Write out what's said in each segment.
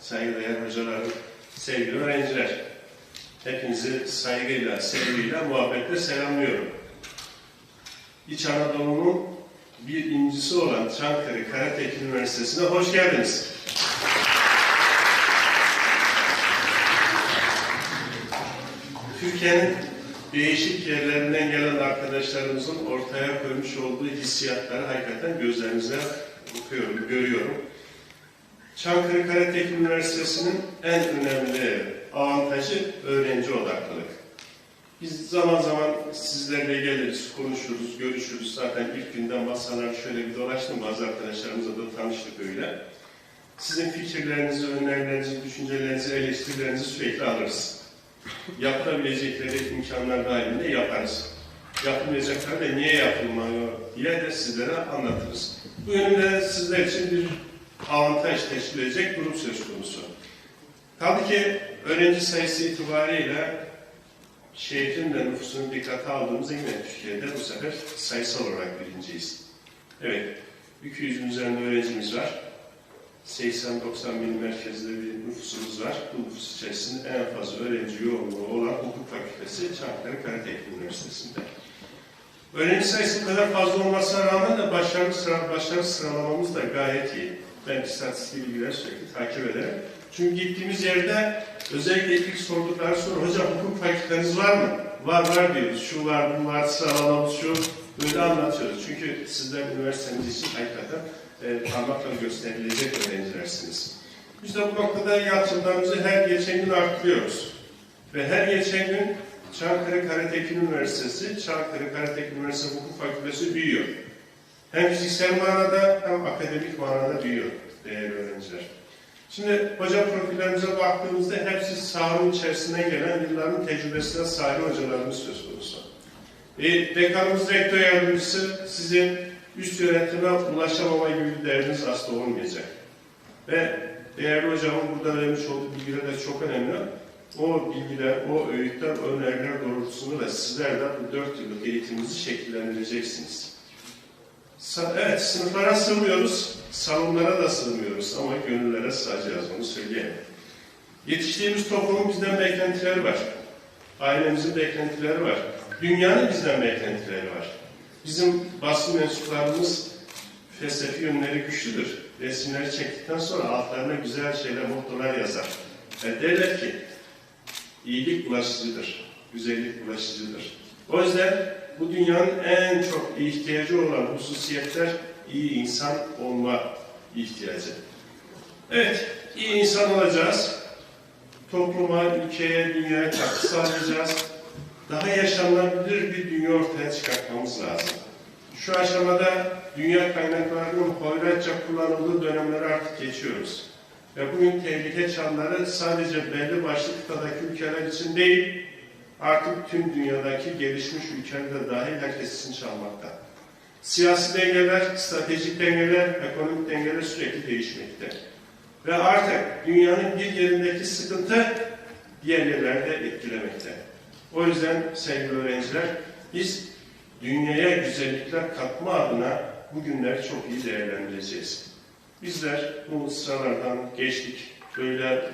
saygıdeğer hocalarım, sevgili öğrenciler. Hepinizi saygıyla, sevgiyle, muhabbetle selamlıyorum. İç Anadolu'nun bir incisi olan Çankırı Karatekin Üniversitesi'ne hoş geldiniz. Türkiye'nin değişik yerlerinden gelen arkadaşlarımızın ortaya koymuş olduğu hissiyatları hakikaten gözlerinize okuyorum, görüyorum. Çankırı Karatekin Üniversitesi'nin en önemli avantajı öğrenci odaklılık. Biz zaman zaman sizlerle geliriz, konuşuruz, görüşürüz. Zaten ilk günden masalar şöyle bir dolaştım, bazı arkadaşlarımızla da tanıştık öyle. Sizin fikirlerinizi, önerilerinizi, düşüncelerinizi, eleştirilerinizi sürekli alırız. Yapılabilecekleri imkanlar dahilinde yaparız. Yapılmayacakları da niye yapılmıyor diye de sizlere anlatırız. Bu yönde sizler için bir avantaj teşkil edecek durum söz konusu. Tabii ki öğrenci sayısı itibariyle şehrin de nüfusunu dikkate aldığımızda yine Türkiye'de bu sefer sayısal olarak birinciyiz. Evet, 200'ün üzerinde öğrencimiz var. 80-90 bin merkezde bir nüfusumuz var. Bu nüfus içerisinde en fazla öğrenci yoğunluğu olan hukuk fakültesi Çankırı Karatekin Üniversitesi'nde. Öğrenci sayısı kadar fazla olmasına rağmen de başarı, sıra, başarı sıralamamız da gayet iyi. Ben istatistik bilgileri sürekli takip ederim. Çünkü gittiğimiz yerde özellikle ilk sordukları soru, hocam hukuk fakülteniz var mı? Var var diyoruz. Şu var, bu var, sıralamamız şu. Böyle anlatıyoruz. Çünkü sizler üniversitemiz için hakikaten e, parmakla gösterilecek öğrencilersiniz. Biz de bu noktada yatırımlarımızı her geçen gün arttırıyoruz. Ve her geçen gün Çankırı Karatekin Üniversitesi, Çankırı Karatekin Üniversitesi Hukuk Fakültesi büyüyor. Hem fiziksel manada hem akademik manada büyüyor değerli öğrenciler. Şimdi hoca profillerimize baktığımızda hepsi sahanın içerisinden gelen yılların tecrübesine sahip hocalarımız söz konusu. E, dekanımız, rektör yardımcısı sizin üst yönetime ulaşamama gibi bir derdiniz asla olmayacak. Ve değerli hocamın burada vermiş olduğu bilgiler de çok önemli. O bilgiler, o öğütler, öneriler doğrultusunda da sizler de bu dört yıllık eğitiminizi şekillendireceksiniz. Evet, sınıflara sığmıyoruz, salonlara da sığmıyoruz ama gönüllere sığacağız, onu söyleyelim. Yetiştiğimiz toplumun bizden beklentileri var. Ailemizin beklentileri var. Dünyanın bizden beklentileri var. Bizim basın mensuplarımız felsefi yönleri güçlüdür. Resimleri çektikten sonra altlarına güzel şeyler, mottolar yazar. Ve derler ki, iyilik bulaşıcıdır, güzellik bulaşıcıdır. O yüzden bu dünyanın en çok ihtiyacı olan hususiyetler iyi insan olma ihtiyacı. Evet, iyi insan olacağız. Topluma, ülkeye, dünyaya katkı sağlayacağız. Daha yaşanabilir bir dünya ortaya çıkartmamız lazım. Şu aşamada dünya kaynaklarının hoyratça kullanıldığı dönemleri artık geçiyoruz. Ve bugün tehlike çanları sadece belli başlı kıtadaki ülkeler için değil, artık tüm dünyadaki gelişmiş ülkelerde dahil herkes için çalmakta. Siyasi dengeler, stratejik dengeler, ekonomik dengeler sürekli değişmekte. Ve artık dünyanın bir yerindeki sıkıntı diğer yerlerde etkilemekte. O yüzden sevgili öğrenciler, biz dünyaya güzellikler katma adına bugünleri çok iyi değerlendireceğiz. Bizler bu sıralardan geçtik. Böyle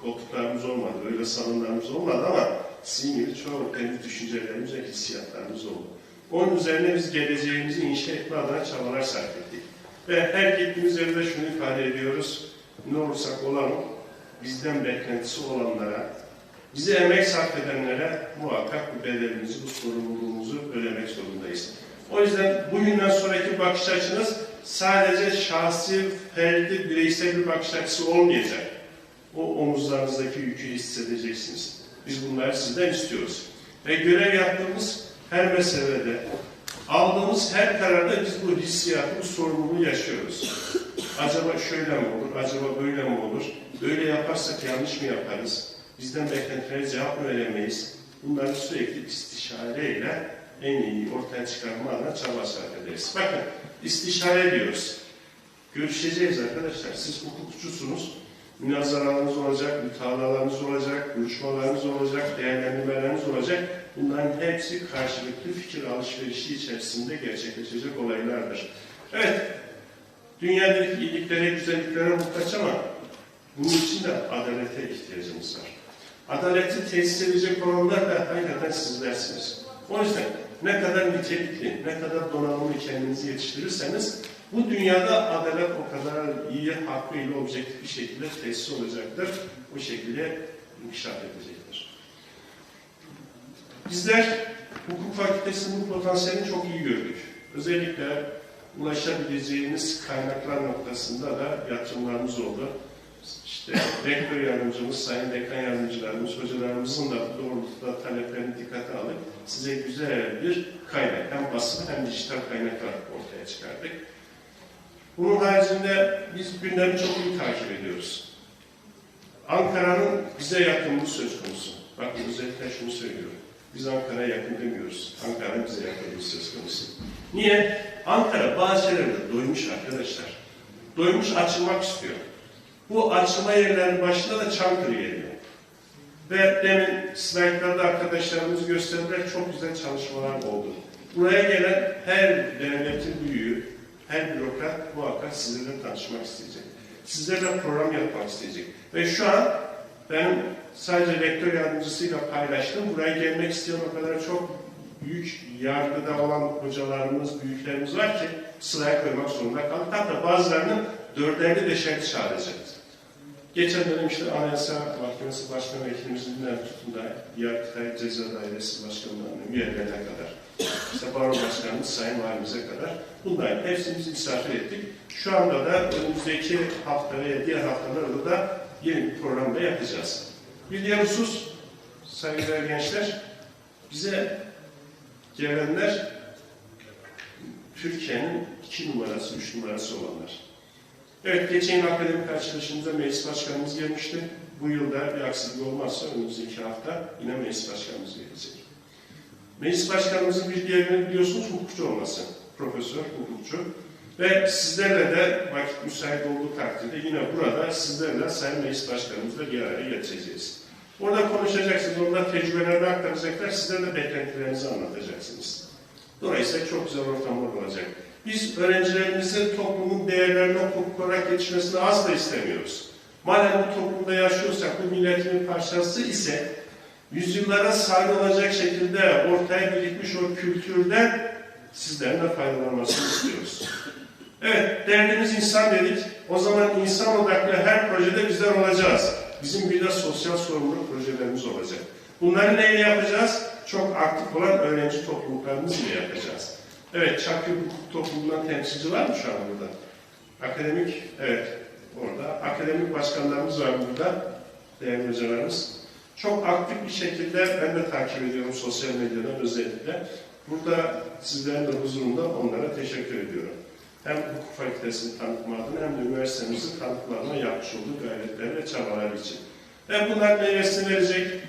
koltuklarımız olmadı, böyle salonlarımız olmadı ama gibi çok temiz düşüncelerimiz ve hissiyatlarımız oldu. Onun üzerine biz geleceğimizi inşa etme adına çabalar sarf ettik. Ve her gittiğimiz yerde şunu ifade ediyoruz. Ne olursak olalım, bizden beklentisi olanlara, bize emek sarf edenlere muhakkak bu bedelimizi, bu sorumluluğumuzu ödemek zorundayız. O yüzden bugünden sonraki bakış açınız sadece şahsi, ferdi, bireysel bir bakış açısı olmayacak. O omuzlarınızdaki yükü hissedeceksiniz. Biz bunları sizden istiyoruz. Ve görev yaptığımız her meselede, aldığımız her kararda biz bu hissiyatı, bu sorumluluğu yaşıyoruz. Acaba şöyle mi olur, acaba böyle mi olur? Böyle yaparsak yanlış mı yaparız? Bizden beklentilere cevap mı veremeyiz? Bunları sürekli istişareyle en iyi ortaya çıkarma adına çaba sarf ederiz. Bakın istişare diyoruz. Görüşeceğiz arkadaşlar. Siz hukukçusunuz. Münazaralarınız olacak, mütalalarınız olacak, görüşmeleriniz olacak, değerlendirmeleriniz olacak. Bunların hepsi karşılıklı fikir alışverişi içerisinde gerçekleşecek olaylardır. Evet, dünyadaki iyiliklere, güzelliklere muhtaç ama Bunun için de adalete ihtiyacımız var. Adaleti tesis edecek olanlar da hakikaten sizlersiniz. O yüzden ne kadar nitelikli, ne kadar donanımlı kendinizi yetiştirirseniz bu dünyada adalet o kadar iyi, hakkıyla, objektif bir şekilde tesis olacaktır. Bu şekilde inkişaf edecektir. Bizler hukuk fakültesinin potansiyelini çok iyi gördük. Özellikle ulaşabileceğiniz kaynaklar noktasında da yatırımlarımız oldu. İşte rektör yardımcımız, sayın dekan yardımcılarımız, hocalarımızın da doğrultuda taleplerini dikkate alıp size güzel bir kaynak, hem basın hem dijital kaynaklar ortaya çıkardık. Bunun haricinde biz gündemi çok iyi takip ediyoruz. Ankara'nın bize yakınlığı söz konusu. Bakın özellikle şunu söylüyorum. Biz Ankara'ya yakın demiyoruz. Ankara'nın bize yakınlığı söz konusu. Niye? Ankara bazı şeylerde doymuş arkadaşlar. Doymuş açılmak istiyor. Bu açılma yerlerinin başında da Çankırı geliyor. Ve demin slaytlarda arkadaşlarımız gösterdiler çok güzel çalışmalar oldu. Buraya gelen her devletin büyüğü, her bürokrat muhakkak sizinle tanışmak isteyecek. Sizlerle program yapmak isteyecek. Ve şu an benim sadece rektör yardımcısıyla paylaştım. Buraya gelmek isteyen o kadar çok büyük yargıda olan hocalarımız, büyüklerimiz var ki sıraya koymak zorunda kaldık. Hatta bazılarının dörderli beşerli çağıracağız. Geçen dönem işte Anayasa Mahkemesi Başkanı Vekilimizden tutun da Yargıtay Ceza Dairesi Başkanı'ndan üyelerine kadar, işte Baro Başkanımız Sayın Valimize kadar bunların hepsini misafir ettik. Şu anda da önümüzdeki hafta veya diğer haftalarda da yeni bir programda yapacağız. Bir diğer husus, saygıdeğer gençler, bize gelenler Türkiye'nin iki numarası, üç numarası olanlar. Evet, geçen yıl akademik açılışımıza meclis başkanımız gelmişti. Bu yılda bir aksilik olmazsa önümüzdeki hafta yine meclis başkanımız gelecek. Meclis başkanımızın bir diğerini biliyorsunuz hukukçu olması. Profesör, hukukçu. Ve sizlerle de vakit müsait olduğu takdirde yine burada sizlerle Sayın Meclis Başkanımızla bir araya getireceğiz. Orada konuşacaksınız, orada tecrübelerini aktaracaklar, sizler de beklentilerinizi anlatacaksınız. Dolayısıyla çok güzel ortamlar olacak. Biz öğrencilerimizin toplumun değerlerine olarak yetişmesini asla istemiyoruz. Madem bu toplumda yaşıyorsak, bu milletin parçası ise yüzyıllara sahip şekilde ortaya birikmiş o kültürden sizlerin de faydalanmasını istiyoruz. Evet, derdimiz insan dedik. O zaman insan odaklı her projede bizler olacağız. Bizim bir de sosyal sorumluluk projelerimiz olacak. Bunları neyle yapacağız? Çok aktif olan öğrenci topluluklarımızla yapacağız. Evet, Çakır Hukuk Topluluğundan temsilci var mı şu an burada? Akademik, evet orada. Akademik başkanlarımız var burada, değerli hocalarımız. Çok aktif bir şekilde ben de takip ediyorum sosyal medyadan özellikle. Burada sizlerin de huzurunda onlara teşekkür ediyorum. Hem hukuk fakültesini tanıtma adına hem de üniversitemizin tanıtma adına yapmış olduğu gayretler ve çabalar için. Ve bunlar meyvesini verecek.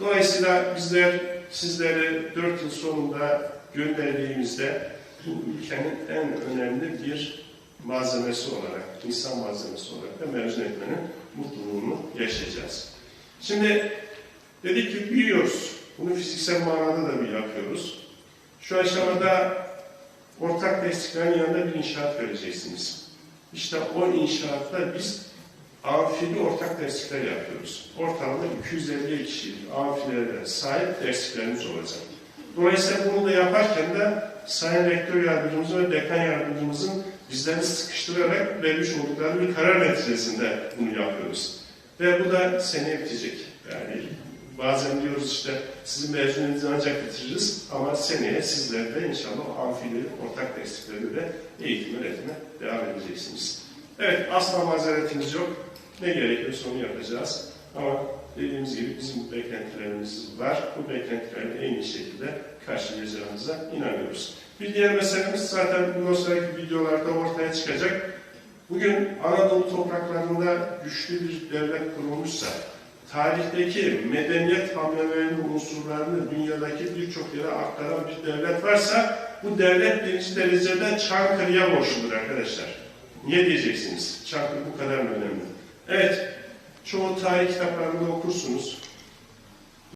Dolayısıyla bizler sizleri dört yıl sonunda gönderdiğimizde bu ülkenin en önemli bir malzemesi olarak, insan malzemesi olarak da mezun etmenin mutluluğunu yaşayacağız. Şimdi dedik ki büyüyoruz. Bunu fiziksel manada da bir yapıyoruz. Şu aşamada ortak desteklerin yanında bir inşaat göreceksiniz. İşte o inşaatta biz amfili ortak derslikler yapıyoruz. Ortalama 250 kişi amfilere sahip dersliklerimiz olacak. Dolayısıyla bunu da yaparken de Sayın Rektör Yardımcımız ve Dekan Yardımcımızın bizleri sıkıştırarak vermiş oldukları bir karar neticesinde bunu yapıyoruz. Ve bu da seneye bitecek. Yani bazen diyoruz işte sizin mezuniyetinizi ancak bitiririz ama seneye sizler de inşallah amfili ortak desteklerinde de eğitim öğretime devam edeceksiniz. Evet asla mazeretimiz yok. Ne gerekiyorsa onu yapacağız. Ama dediğimiz gibi bizim beklentilerimiz var. Bu beklentileri en iyi şekilde karşılayacağımıza inanıyoruz. Bir diğer meselemiz zaten bundan sonraki videolarda ortaya çıkacak. Bugün Anadolu topraklarında güçlü bir devlet kurulmuşsa, tarihteki medeniyet hamlelerinin unsurlarını dünyadaki birçok yere aktaran bir devlet varsa, bu devlet birinci derecede Çankırı'ya borçludur arkadaşlar. Niye diyeceksiniz? Çankırı bu kadar mı önemli? Evet, çoğu tarih kitaplarında okursunuz.